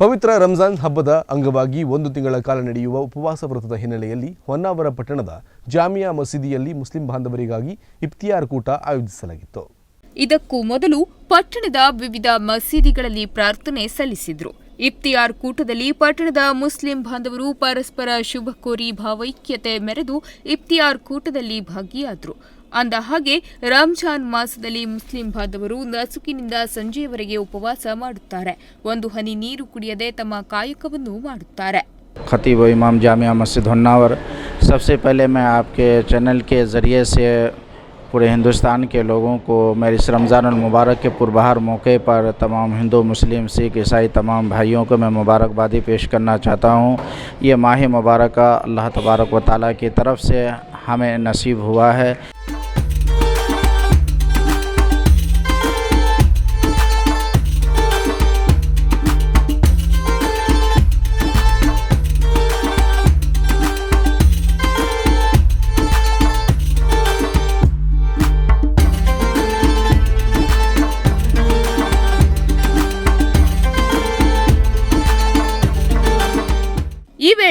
ಪವಿತ್ರ ರಂಜಾನ್ ಹಬ್ಬದ ಅಂಗವಾಗಿ ಒಂದು ತಿಂಗಳ ಕಾಲ ನಡೆಯುವ ಉಪವಾಸ ವ್ರತದ ಹಿನ್ನೆಲೆಯಲ್ಲಿ ಹೊನ್ನಾವರ ಪಟ್ಟಣದ ಜಾಮಿಯಾ ಮಸೀದಿಯಲ್ಲಿ ಮುಸ್ಲಿಂ ಬಾಂಧವರಿಗಾಗಿ ಇಫ್ತಿಯಾರ್ ಕೂಟ ಆಯೋಜಿಸಲಾಗಿತ್ತು. ಇದಕ್ಕೂ ಮೊದಲು ಪಟ್ಟಣದ ವಿವಿಧ ಮಸೀದಿಗಳಲ್ಲಿ ಪ್ರಾರ್ಥನೆ ಸಲ್ಲಿಸಿದ್ರು. ಇಫ್ತಿಯಾರ್ ಕೂಟದಲ್ಲಿ ಪಟ್ಟಣದ ಮುಸ್ಲಿಂ ಬಾಂಧವರು ಪರಸ್ಪರ ಶುಭ ಕೋರಿ ಭಾವೈಕ್ಯತೆ ಮೆರೆದು ಇಫ್ತಿಯಾರ್ ಕೂಟದಲ್ಲಿ ಭಾಗಿಯಾದರು ಅಂದ ಹಾಗೆ ರಂಜಾನ್ ಮಾಸದಲ್ಲಿ ಮುಸ್ಲಿಂ ಬಾಂಧವರು ನಸುಕಿನಿಂದ ಸಂಜೆಯವರೆಗೆ ಉಪವಾಸ ಮಾಡುತ್ತಾರೆ ಒಂದು ಹನಿ ನೀರು ಕುಡಿಯದೆ ತಮ್ಮ ಕಾಯಕವನ್ನು ಮಾಡುತ್ತಾರೆ ख़तीब व इमाम जामिया मस्जिद होन्नावर सबसे पहले मैं आपके चैनल के ज़रिए से پورے ہندوستان کے لوگوں کو میری اس رمضان المبارک کے پربہار موقع پر تمام ہندو، مسلم، سکھ، عیسائی تمام بھائیوں کو میں مبارکبادی پیش کرنا چاہتا ہوں۔ یہ ماہ مبارکہ اللہ تبارک و تعالیٰ کی طرف سے ہمیں نصیب ہوا ہے۔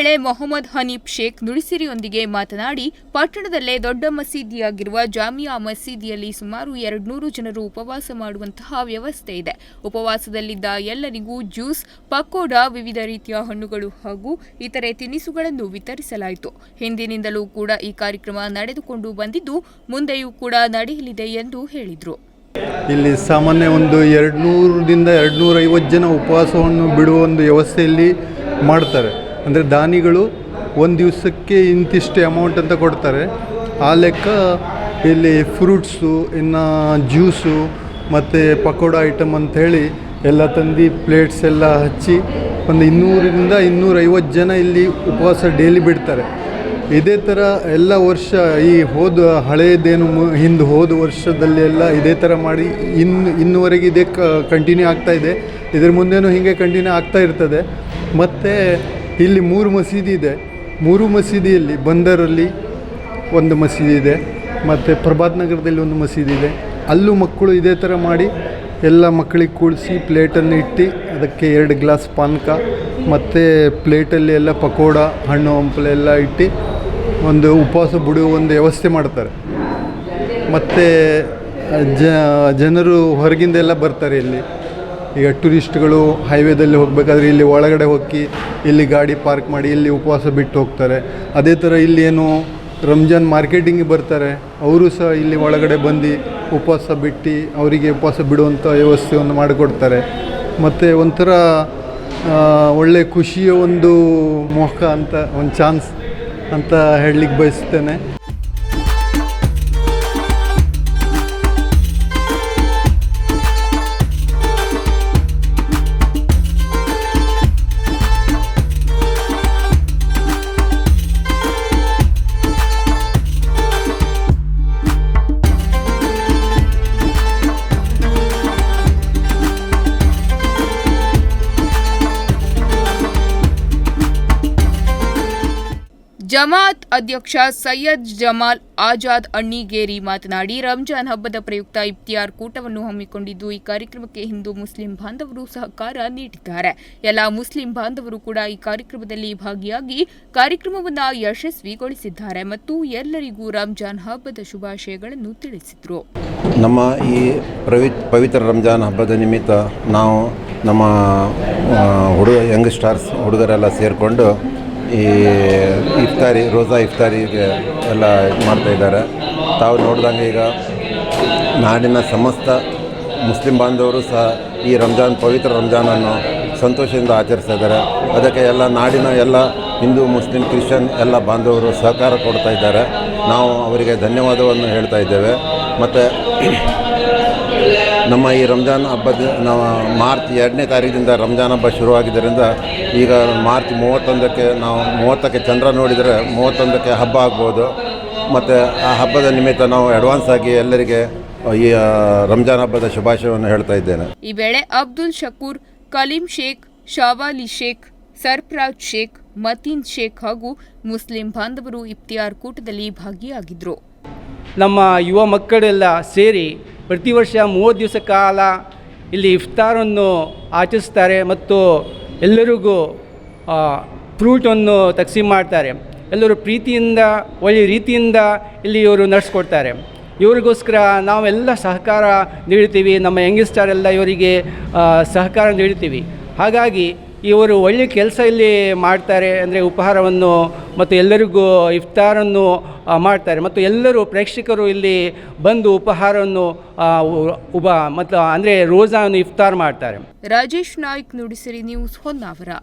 ವೇಳೆ ಮೊಹಮ್ಮದ್ ಹನೀಫ್ ಶೇಖ್ ನುಡಿಸಿರಿಯೊಂದಿಗೆ ಮಾತನಾಡಿ, ಪಟ್ಟಣದಲ್ಲೇ ದೊಡ್ಡ ಮಸೀದಿಯಾಗಿರುವ ಜಾಮಿಯಾ ಮಸೀದಿಯಲ್ಲಿ ಸುಮಾರು ಎರಡ್ನೂರು ಜನರು ಉಪವಾಸ ಮಾಡುವಂತಹ ವ್ಯವಸ್ಥೆ ಇದೆ. ಉಪವಾಸದಲ್ಲಿದ್ದ ಎಲ್ಲರಿಗೂ ಜ್ಯೂಸ್, ಪಕೋಡ, ವಿವಿಧ ರೀತಿಯ ಹಣ್ಣುಗಳು ಹಾಗೂ ಇತರೆ ತಿನಿಸುಗಳನ್ನು ವಿತರಿಸಲಾಯಿತು. ಹಿಂದಿನಿಂದಲೂ ಕೂಡ ಈ ಕಾರ್ಯಕ್ರಮ ನಡೆದುಕೊಂಡು ಬಂದಿದ್ದು, ಮುಂದೆಯೂ ಕೂಡ ನಡೆಯಲಿದೆ ಎಂದು ಹೇಳಿದರು. ಇಲ್ಲಿ ಸಾಮಾನ್ಯ ಒಂದು ಎರಡು ನೂರರಿಂದ ಎರಡು ನೂರೈವತ್ತು ಜನ ಉಪವಾಸವನ್ನು ಬಿಡುವ ಒಂದು ವ್ಯವಸ್ಥೆಯಲ್ಲಿ ಮಾಡ್ತಾರೆ. ಅಂದರೆ ದಾನಿಗಳು ಒಂದು ದಿವಸಕ್ಕೆ ಇಂತಿಷ್ಟು ಅಮೌಂಟ್ ಅಂತ ಕೊಡ್ತಾರೆ. ಆ ಲೆಕ್ಕ ಇಲ್ಲಿ ಫ್ರೂಟ್ಸು ಇನ್ನು ಜ್ಯೂಸು ಮತ್ತು ಪಕೋಡ ಐಟಮ್ ಅಂತ ಹೇಳಿ ಎಲ್ಲ ತಂದು ಪ್ಲೇಟ್ಸ್ ಎಲ್ಲ ಹಚ್ಚಿ ಒಂದು ಇನ್ನೂರಿಂದ ಇನ್ನೂರೈವತ್ತು ಜನ ಇಲ್ಲಿ ಉಪವಾಸ ಡೈಲಿ ಬಿಡ್ತಾರೆ. ಇದೇ ಥರ ಎಲ್ಲ ವರ್ಷ ಈ ಹೋದ ಹಳೆಯದೇನು ಹಿಂದೆ ಹೋದ ವರ್ಷದಲ್ಲಿ ಎಲ್ಲ ಇದೇ ಥರ ಮಾಡಿ ಇನ್ನು ಇನ್ನುವರೆಗೆ ಇದೇ ಕಂಟಿನ್ಯೂ ಆಗ್ತಾ ಇದೆ. ಇದ್ರ ಮುಂದೆನೂ ಹೀಗೆ ಕಂಟಿನ್ಯೂ ಆಗ್ತಾ ಇರ್ತದೆ. ಮತ್ತು ಇಲ್ಲಿ ಮೂರು ಮಸೀದಿ ಇದೆ. ಮೂರು ಮಸೀದಿಯಲ್ಲಿ ಬಂದರಲ್ಲಿ ಒಂದು ಮಸೀದಿ ಇದೆ. ಮತ್ತು ಪ್ರಭಾತ್ ನಗರದಲ್ಲಿ ಒಂದು ಮಸೀದಿ ಇದೆ. ಅಲ್ಲೂ ಮಕ್ಕಳು ಇದೇ ಥರ ಮಾಡಿ ಎಲ್ಲ ಮಕ್ಕಳಿಗೆ ಕೂಡಿಸಿ ಪ್ಲೇಟನ್ನು ಇಟ್ಟು ಅದಕ್ಕೆ ಎರಡು ಗ್ಲಾಸ್ ಪಾನಕ, ಮತ್ತು ಪ್ಲೇಟಲ್ಲಿ ಎಲ್ಲ ಪಕೋಡ, ಹಣ್ಣು, ಹಂಪಲು ಎಲ್ಲ ಇಟ್ಟು ಒಂದು ಉಪವಾಸ ಬಿಡುವ ಒಂದು ವ್ಯವಸ್ಥೆ ಮಾಡ್ತಾರೆ. ಮತ್ತು ಜನರು ಹೊರಗಿಂದೆಲ್ಲ ಬರ್ತಾರೆ ಇಲ್ಲಿ. ಈಗ ಟೂರಿಸ್ಟ್ಗಳು ಹೈವೇದಲ್ಲಿ ಹೋಗಬೇಕಾದ್ರೆ ಇಲ್ಲಿ ಒಳಗಡೆ ಹೋಗಿ ಇಲ್ಲಿ ಗಾಡಿ ಪಾರ್ಕ್ ಮಾಡಿ ಇಲ್ಲಿ ಉಪವಾಸ ಬಿಟ್ಟು ಹೋಗ್ತಾರೆ. ಅದೇ ಥರ ಇಲ್ಲಿ ಏನು ರಂಜಾನ್ ಮಾರ್ಕೆಟಿಂಗ್ ಬರ್ತಾರೆ. ಅವರು ಸಹ ಇಲ್ಲಿ ಒಳಗಡೆ ಬಂದು ಉಪವಾಸ ಬಿಟ್ಟು ಅವರಿಗೆ ಉಪವಾಸ ಬಿಡುವಂಥ ವ್ಯವಸ್ಥೆಯನ್ನು ಮಾಡಿಕೊಡ್ತಾರೆ. ಮತ್ತು ಒಂಥರ ಒಳ್ಳೆ ಖುಷಿಯ ಒಂದು ಮೋಹ ಅಂತ, ಒಂದು ಚಾನ್ಸ್ ಅಂತ ಹೇಳಲಿಕ್ಕೆ ಬಯಸ್ತೇನೆ. ಜಮಾತ್ ಅಧ್ಯಕ್ಷ ಸೈಯದ್ ಜಮಾಲ್ ಆಜಾದ್ ಅಣ್ಣಿಗೇರಿ ಮಾತನಾಡಿ, ರಂಜಾನ್ ಹಬ್ಬದ ಪ್ರಯುಕ್ತ ಇಫ್ತಿಯಾರ್ ಕೂಟವನ್ನು ಹಮ್ಮಿಕೊಂಡಿದ್ದು, ಈ ಕಾರ್ಯಕ್ರಮಕ್ಕೆ ಹಿಂದೂ ಮುಸ್ಲಿಂ ಬಾಂಧವರು ಸಹಕಾರ ನೀಡಿದ್ದಾರೆ. ಎಲ್ಲ ಮುಸ್ಲಿಂ ಬಾಂಧವರು ಕೂಡ ಈ ಕಾರ್ಯಕ್ರಮದಲ್ಲಿ ಭಾಗಿಯಾಗಿ ಕಾರ್ಯಕ್ರಮವನ್ನು ಯಶಸ್ವಿಗೊಳಿಸಿದ್ದಾರೆ ಮತ್ತು ಎಲ್ಲರಿಗೂ ರಂಜಾನ್ ಹಬ್ಬದ ಶುಭಾಶಯಗಳನ್ನು ತಿಳಿಸಿದರು. ನಮ್ಮ ಈ ಪವಿತ್ರ ರಂಜಾನ್ ಹಬ್ಬದ ನಿಮಿತ್ತ ನಾವು ನಮ್ಮ ಹುಡುಗ, ಯಂಗ್ ಸ್ಟಾರ್ಸ್ ಹುಡುಗರೆಲ್ಲ ಸೇರಿಕೊಂಡು ಈ ಇಫ್ತಾರಿ, ರೋಜಾ ಇಫ್ತಾರಿಗೆ ಎಲ್ಲ ಮಾಡ್ತಾ ಇದ್ದಾರೆ. ತಾವು ನೋಡಿದಂಗೆ ಈಗ ನಾಡಿನ ಸಮಸ್ತ ಮುಸ್ಲಿಂ ಬಾಂಧವರು ಸಹ ಈ ರಂಜಾನ್, ಪವಿತ್ರ ರಂಜಾನನ್ನು ಸಂತೋಷದಿಂದ ಆಚರಿಸ್ತಾ ಇದ್ದಾರೆ. ಅದಕ್ಕೆ ಎಲ್ಲ ನಾಡಿನ ಎಲ್ಲ ಹಿಂದೂ, ಮುಸ್ಲಿಂ, ಕ್ರಿಶ್ಚಿಯನ್ ಎಲ್ಲ ಬಾಂಧವರು ಸಹಕಾರ ಕೊಡ್ತಾ ಇದ್ದಾರೆ. ನಾವು ಅವರಿಗೆ ಧನ್ಯವಾದವನ್ನು ಹೇಳ್ತಾ ಇದ್ದೇವೆ. ಮತ್ತು ನಮ್ಮ ಈ ರಂಜಾನ್ ಹಬ್ಬದ ನಾವು ಮಾರ್ಚ್ ಎರಡನೇ ತಾರೀಕಿನಿಂದ ರಂಜಾನ್ ಹಬ್ಬ ಶುರುವಾಗಿದ್ದರಿಂದ ಈಗ ಮಾರ್ಚ್ ಮೂವತ್ತೊಂದಕ್ಕೆ ನಾವು ಮೂವತ್ತಕ್ಕೆ ಚಂದ್ರ ನೋಡಿದರೆ ಮೂವತ್ತೊಂದಕ್ಕೆ ಹಬ್ಬ ಆಗ್ಬೋದು. ಮತ್ತು ಆ ಹಬ್ಬದ ನಿಮಿತ್ತ ನಾವು ಅಡ್ವಾನ್ಸ್ ಆಗಿ ಎಲ್ಲರಿಗೆ ಈ ರಂಜಾನ್ ಹಬ್ಬದ ಶುಭಾಶಯವನ್ನು ಹೇಳ್ತಾ ಇದ್ದೇನೆ. ಈ ವೇಳೆ ಅಬ್ದುಲ್ ಶಕೂರ್ ಕಲೀಂ ಶೇಖ್ ಶಾವಾಲಿ ಶೇಖ್ ಸರ್ಪ್ರಾಜ್ ಶೇಖ್ ಮತೀನ್ ಶೇಖ್ ಹಾಗೂ ಮುಸ್ಲಿಂ ಬಾಂಧವರು ಇಫ್ತಿಯಾರ್ ಕೂಟದಲ್ಲಿ ಭಾಗಿಯಾಗಿದ್ದರು ನಮ್ಮ ಯುವ ಮಕ್ಕಳೆಲ್ಲ ಸೇರಿ ಪ್ರತಿ ವರ್ಷ ಮೂವತ್ತು ದಿವಸ ಕಾಲ ಇಲ್ಲಿ ಇಫ್ತಾರನ್ನು ಆಚರಿಸ್ತಾರೆ ಮತ್ತು ಎಲ್ಲರಿಗೂ ಫ್ರೂಟನ್ನು ತಕ್ಸೀಮ್ ಮಾಡ್ತಾರೆ. ಎಲ್ಲರೂ ಪ್ರೀತಿಯಿಂದ ಒಳ್ಳೆಯ ರೀತಿಯಿಂದ ಇಲ್ಲಿ ಇವರು ನಡೆಸ್ಕೊಡ್ತಾರೆ. ಇವರಿಗೋಸ್ಕರ ನಾವೆಲ್ಲ ಸಹಕಾರ ನೀಡ್ತೀವಿ ನಮ್ಮ ಯಂಗಿಸ್ಟಾರೆಲ್ಲ ಇವರಿಗೆ ಸಹಕಾರ ನೀಡ್ತೀವಿ ಹಾಗಾಗಿ ಇವರು ಒಳ್ಳೆಯ ಕೆಲಸ ಇಲ್ಲಿ ಮಾಡ್ತಾರೆ ಅಂದರೆ ಉಪಹಾರವನ್ನು ಮತ್ತು ಎಲ್ಲರಿಗೂ ಇಫ್ತಾರನ್ನು ಮಾಡ್ತಾರೆ. ಮತ್ತು ಎಲ್ಲರೂ ಪ್ರೇಕ್ಷಕರು ಇಲ್ಲಿ ಬಂದು ಉಪಹಾರವನ್ನು ಉಪ, ಮತ್ತು ಅಂದರೆ ರೋಜಾವನ್ನು ಇಫ್ತಾರ್ ಮಾಡ್ತಾರೆ. ರಾಜೇಶ್ ನಾಯ್ಕ್ ನುಡಿಸಿರಿ ನ್ಯೂಸ್ ಹೊನ್ನಾವರ.